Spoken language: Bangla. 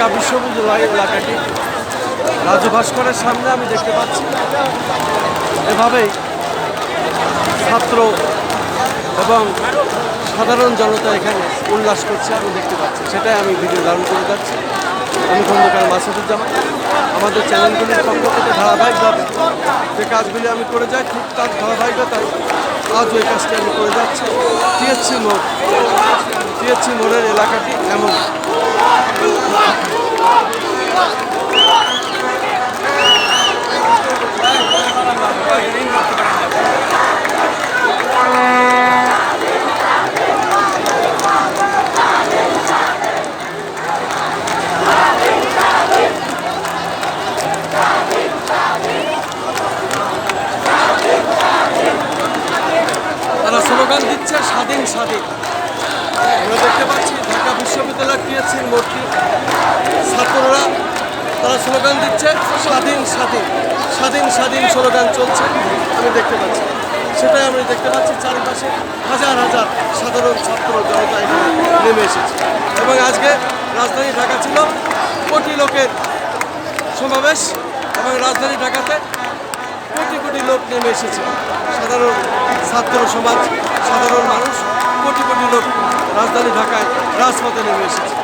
ঢাকা বিশ্ববিদ্যালয় এলাকাটি রাজু ভাস্করের সামনে আমি দেখতে পাচ্ছি। এভাবেই ছাত্র এবং সাধারণ জনতা এখানে উল্লাস করছে, আমি দেখতে পাচ্ছি। সেটাই আমি ভিডিও ধারণ করে যাচ্ছি। আমি খন্দকার মাসুদুজ্জামান। আমাদের চ্যানেলগুলির পক্ষ থেকে ধারাবাহিকভাবে যে কাজগুলি আমি করে যাই ঠিক তার ধারাবাহিকতায় আজও এই কাজটি আমি করে যাচ্ছি। টিএসসি মোড়, টিএসসি মোড়ের এলাকাটি এমন তারা স্লোগান দিচ্ছে স্বাধীন স্বাধীন। আমরা দেখতে পাচ্ছি ঢাকা বিশ্ববিদ্যালয় টিএসসির মূর্তি। ছাত্ররা তারা স্লোগান দিচ্ছে, স্বাধীন স্বাধীন। স্বাধীন স্বাধীন স্লোগান চলছে, আমি দেখতে পাচ্ছি। সেটাই আমি দেখতে পাচ্ছি, চারিপাশে হাজার হাজার সাধারণ ছাত্র জনতা এখানে নেমে এসেছে। এবং আজকে রাজধানী ঢাকা ছিল কোটি লোকের সমাবেশ এবং রাজধানী ঢাকাতে কোটি কোটি লোক নেমে এসেছে। সাধারণ ছাত্র সমাজ, সাধারণ মানুষ, কোটি কোটি লোক রাজধানী ঢাকায় রাজপথে নেমে এসেছে।